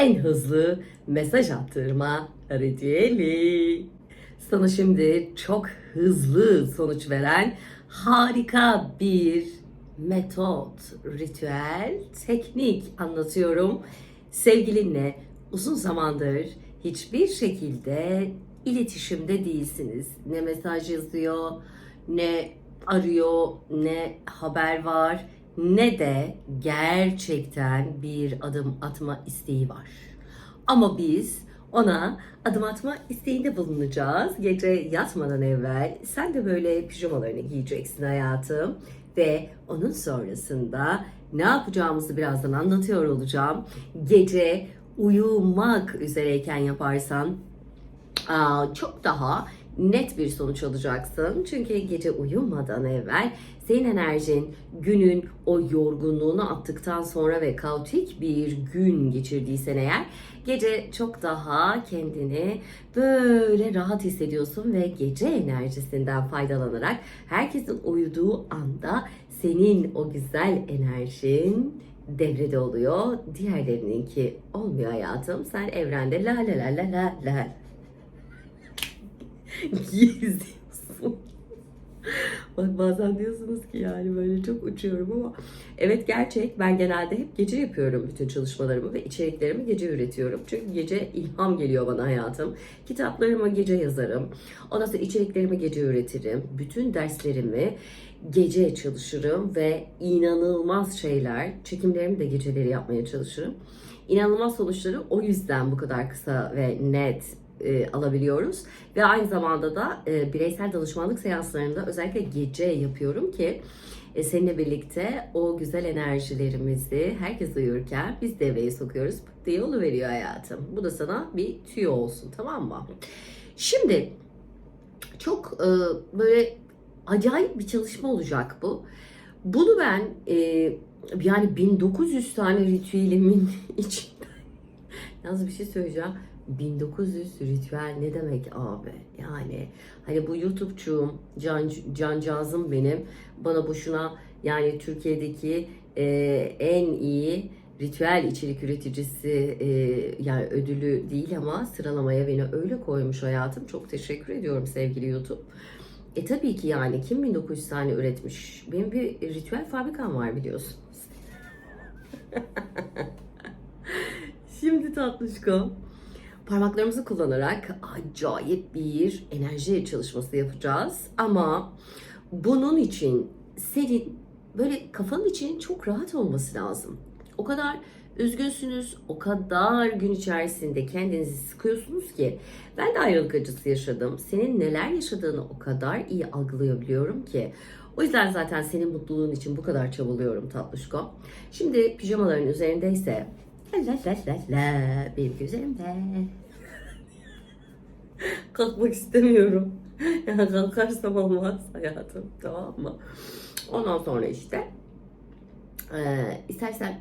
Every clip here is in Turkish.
en hızlı mesaj attırma ritüeli. Sana şimdi çok hızlı sonuç veren harika bir metot, ritüel, teknik anlatıyorum. Sevgilinle uzun zamandır hiçbir şekilde iletişimde değilsiniz. Ne mesaj yazıyor, ne arıyor, ne haber var, ne de gerçekten bir adım atma isteği var. Ama biz ona adım atma isteğinde bulunacağız. Gece yatmadan evvel sen de böyle pijamalarını giyeceksin hayatım. Ve onun sonrasında ne yapacağımızı birazdan anlatıyor olacağım. Gece uyumak üzereyken yaparsan çok daha net bir sonuç alacaksın. Çünkü gece uyumadan evvel senin enerjin günün o yorgunluğunu attıktan sonra ve kaotik bir gün geçirdiysen eğer gece çok daha kendini böyle rahat hissediyorsun ve gece enerjisinden faydalanarak herkesin uyuduğu anda senin o güzel enerjin devrede oluyor. Diğerlerininki olmuyor hayatım. Sen evrende la la la la la la geziyorsun. Bak bazen diyorsunuz ki yani böyle çok uçuyorum ama evet gerçek ben genelde hep gece yapıyorum bütün çalışmalarımı ve içeriklerimi gece üretiyorum. Çünkü gece ilham geliyor bana hayatım. Kitaplarımı gece yazarım. Ondan sonra içeriklerimi gece üretirim. Bütün derslerimi gece çalışırım ve inanılmaz şeyler, çekimlerimi de geceleri yapmaya çalışırım. İnanılmaz sonuçları o yüzden bu kadar kısa ve net e, alabiliyoruz. Ve aynı zamanda da e, bireysel danışmanlık seanslarında özellikle gece yapıyorum ki e, seninle birlikte o güzel enerjilerimizi herkes uyurken biz devreye sokuyoruz. Pıt diye veriyor hayatım. Bu da sana bir tüyo olsun tamam mı? Şimdi çok e, böyle acayip bir çalışma olacak bu. Bunu ben e, yani 1900 tane ritüelimin içinden yalnız bir şey söyleyeceğim. 1900 ritüel ne demek abi? Yani hani bu YouTube'cuğum, can, cancağızım benim bana boşuna yani Türkiye'deki e, en iyi ritüel içerik üreticisi e, yani ödülü değil ama sıralamaya beni öyle koymuş hayatım. Çok teşekkür ediyorum sevgili YouTube. E tabii ki yani kim 1900 tane üretmiş? Benim bir ritüel fabrikam var biliyorsunuz. Şimdi tatlışkom parmaklarımızı kullanarak acayip bir enerji çalışması yapacağız. Ama bunun için senin böyle kafanın için çok rahat olması lazım. O kadar üzgünsünüz, o kadar gün içerisinde kendinizi sıkıyorsunuz ki ben de ayrılık acısı yaşadım. Senin neler yaşadığını o kadar iyi algılayabiliyorum ki. O yüzden zaten senin mutluluğun için bu kadar çabalıyorum tatlışko. Şimdi pijamaların üzerindeyse la la la la benim üzerimde. Kalkmak istemiyorum. Yani kalkarsam olmaz hayatım tamam mı? Ondan sonra işte e, istersen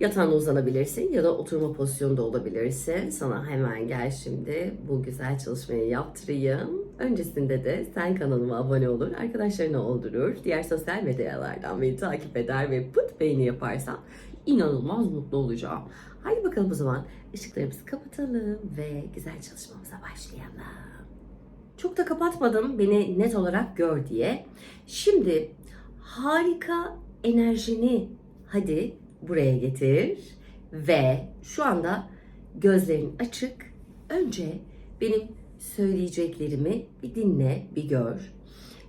yatağına uzanabilirsin ya da oturma pozisyonda olabilirsin. Sana hemen gel şimdi bu güzel çalışmayı yaptırayım. Öncesinde de sen kanalıma abone olur, arkadaşlarına oldurur, diğer sosyal medyalardan beni takip eder ve pıt beğeni yaparsan inanılmaz mutlu olacağım. Haydi bakalım o zaman ışıklarımızı kapatalım ve güzel çalışmamıza başlayalım. Çok da kapatmadım beni net olarak gör diye. Şimdi harika enerjini hadi buraya getir ve şu anda gözlerin açık. Önce benim söyleyeceklerimi bir dinle, bir gör.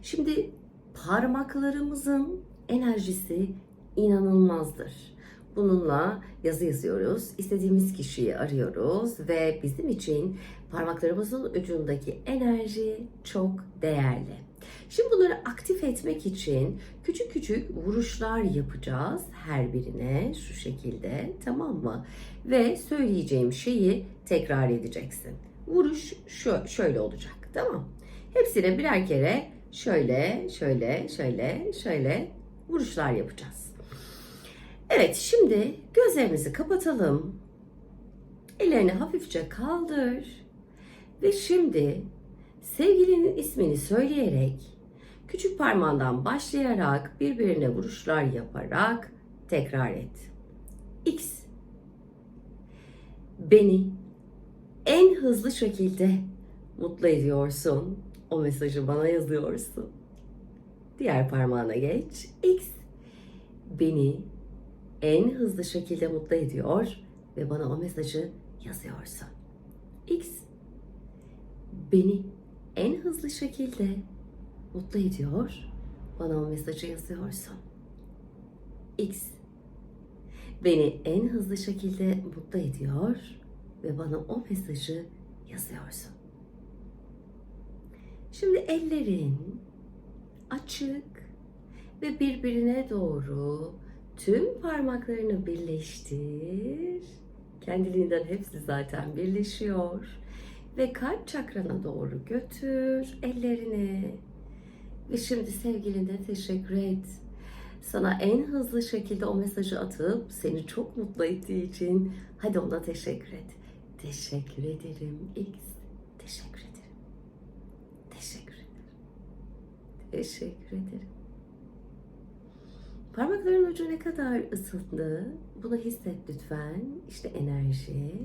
Şimdi parmaklarımızın enerjisi inanılmazdır. Bununla yazı yazıyoruz. İstediğimiz kişiyi arıyoruz ve bizim için parmaklarımızın ucundaki enerji çok değerli. Şimdi bunları aktif etmek için küçük küçük vuruşlar yapacağız her birine şu şekilde tamam mı? Ve söyleyeceğim şeyi tekrar edeceksin. Vuruş şu, şöyle olacak tamam Hepsine birer kere şöyle, şöyle, şöyle, şöyle vuruşlar yapacağız. Evet şimdi gözlerimizi kapatalım. Ellerini hafifçe kaldır. Ve şimdi sevgilinin ismini söyleyerek küçük parmağından başlayarak birbirine vuruşlar yaparak tekrar et. X beni en hızlı şekilde mutlu ediyorsun. O mesajı bana yazıyorsun. Diğer parmağına geç. X. Beni en hızlı şekilde mutlu ediyor ve bana o mesajı yazıyorsun. X. Beni en hızlı şekilde mutlu ediyor. Bana o mesajı yazıyorsun. X. Beni en hızlı şekilde mutlu ediyor ve bana o mesajı yazıyorsun. Şimdi ellerin açık ve birbirine doğru tüm parmaklarını birleştir. Kendiliğinden hepsi zaten birleşiyor. Ve kalp çakrana doğru götür ellerini. Ve şimdi sevgiline teşekkür et. Sana en hızlı şekilde o mesajı atıp seni çok mutlu ettiği için hadi ona teşekkür et. Teşekkür ederim X. Teşekkür ederim. Teşekkür ederim. Teşekkür ederim. Parmakların ucu ne kadar ısındı? Bunu hisset lütfen. İşte enerji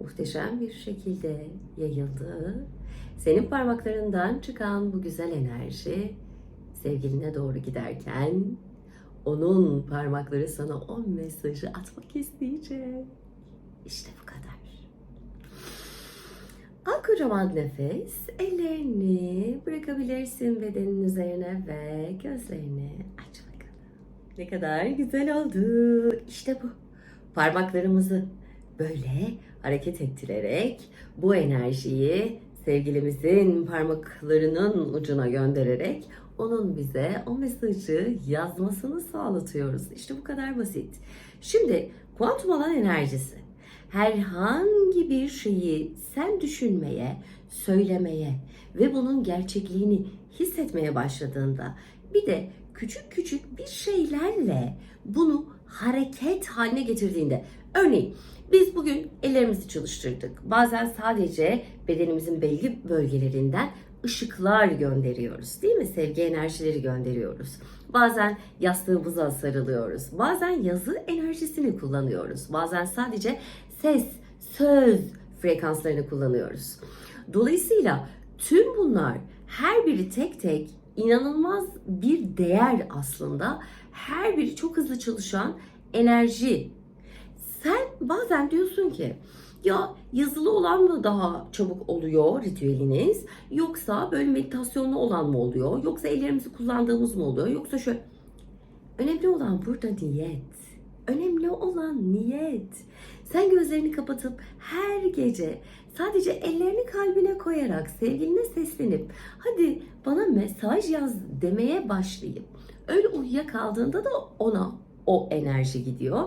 muhteşem bir şekilde yayıldı. Senin parmaklarından çıkan bu güzel enerji sevgiline doğru giderken onun parmakları sana o mesajı atmak isteyecek. İşte bu kadar. Al kocaman nefes. Ellerini bırakabilirsin bedenin üzerine ve gözlerini aç. Ne kadar güzel oldu. İşte bu. Parmaklarımızı böyle hareket ettirerek bu enerjiyi sevgilimizin parmaklarının ucuna göndererek onun bize o mesajı yazmasını sağlatıyoruz. İşte bu kadar basit. Şimdi kuantum alan enerjisi herhangi bir şeyi sen düşünmeye, söylemeye ve bunun gerçekliğini hissetmeye başladığında bir de küçük küçük bir şeylerle bunu hareket haline getirdiğinde örneğin biz bugün ellerimizi çalıştırdık. Bazen sadece bedenimizin belli bölgelerinden ışıklar gönderiyoruz. Değil mi? Sevgi enerjileri gönderiyoruz. Bazen yastığımıza sarılıyoruz. Bazen yazı enerjisini kullanıyoruz. Bazen sadece ses, söz frekanslarını kullanıyoruz. Dolayısıyla tüm bunlar her biri tek tek inanılmaz bir değer aslında. Her biri çok hızlı çalışan enerji. Sen bazen diyorsun ki ya yazılı olan mı daha çabuk oluyor ritüeliniz yoksa böyle meditasyonlu olan mı oluyor yoksa ellerimizi kullandığımız mı oluyor yoksa şöyle önemli olan burada niyet. Önemli olan niyet. Sen gözlerini kapatıp her gece sadece ellerini kalbine koyarak sevgiline seslenip hadi bana mesaj yaz demeye başlayıp öyle uyuyakaldığında da ona o enerji gidiyor.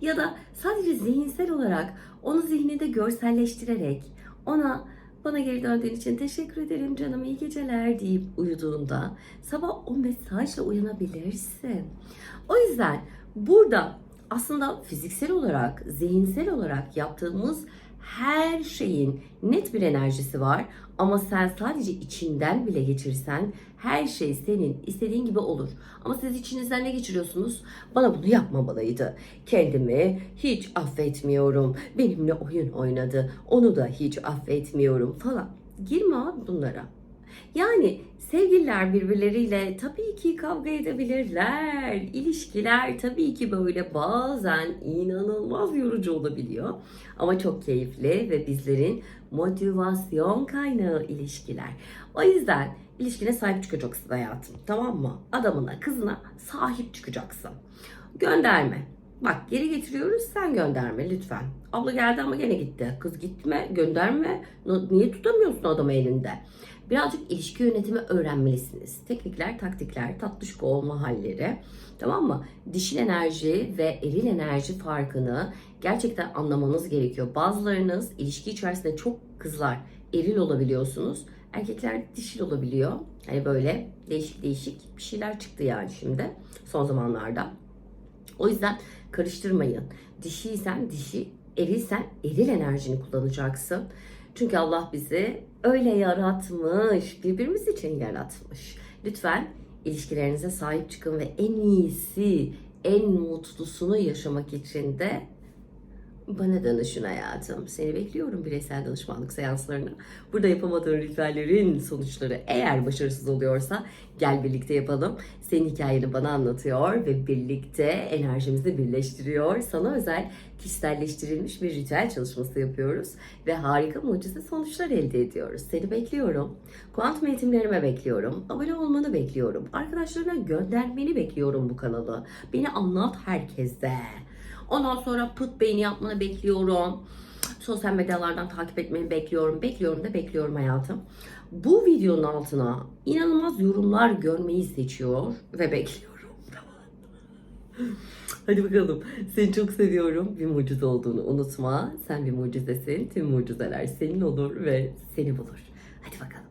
Ya da sadece zihinsel olarak onu zihninde görselleştirerek ona bana geri döndüğün için teşekkür ederim canım iyi geceler deyip uyuduğunda sabah o mesajla uyanabilirsin. O yüzden burada aslında fiziksel olarak, zihinsel olarak yaptığımız her şeyin net bir enerjisi var ama sen sadece içinden bile geçirsen her şey senin istediğin gibi olur. Ama siz içinizden ne geçiriyorsunuz? Bana bunu yapmamalıydı. Kendimi hiç affetmiyorum. Benimle oyun oynadı. Onu da hiç affetmiyorum falan. Girme abi bunlara. Yani sevgililer birbirleriyle tabii ki kavga edebilirler. İlişkiler tabii ki böyle bazen inanılmaz yorucu olabiliyor. Ama çok keyifli ve bizlerin motivasyon kaynağı ilişkiler. O yüzden ilişkine sahip çıkacaksın hayatım. Tamam mı? Adamına, kızına sahip çıkacaksın. Gönderme. Bak geri getiriyoruz sen gönderme lütfen. Abla geldi ama gene gitti. Kız gitme gönderme. Niye tutamıyorsun adamı elinde? Birazcık ilişki yönetimi öğrenmelisiniz. Teknikler, taktikler, tatlışık olma halleri. Tamam mı? Dişil enerji ve eril enerji farkını gerçekten anlamanız gerekiyor. Bazılarınız ilişki içerisinde çok kızlar eril olabiliyorsunuz. Erkekler dişil olabiliyor. Hani böyle değişik değişik bir şeyler çıktı yani şimdi son zamanlarda. O yüzden karıştırmayın. Dişiysen dişi, erilsen eril enerjini kullanacaksın. Çünkü Allah bizi öyle yaratmış, birbirimiz için yaratmış. Lütfen ilişkilerinize sahip çıkın ve en iyisi, en mutlusunu yaşamak için de Bana danışın hayatım. Seni bekliyorum bireysel danışmanlık seanslarına. Burada yapamadığın ritüellerin sonuçları eğer başarısız oluyorsa gel birlikte yapalım. Senin hikayeni bana anlatıyor ve birlikte enerjimizi birleştiriyor. Sana özel kişiselleştirilmiş bir ritüel çalışması yapıyoruz ve harika mucize sonuçlar elde ediyoruz. Seni bekliyorum. Kuantum eğitimlerime bekliyorum. Abone olmanı bekliyorum. Arkadaşlarına göndermeni bekliyorum bu kanalı. Beni anlat herkese. Ondan sonra put beğeni yapmanı bekliyorum. Sosyal medyalardan takip etmeni bekliyorum. Bekliyorum da bekliyorum hayatım. Bu videonun altına inanılmaz yorumlar görmeyi seçiyor ve bekliyorum. Hadi bakalım. Seni çok seviyorum. Bir mucize olduğunu unutma. Sen bir mucizesin. Tüm mucizeler senin olur ve seni bulur. Hadi bakalım.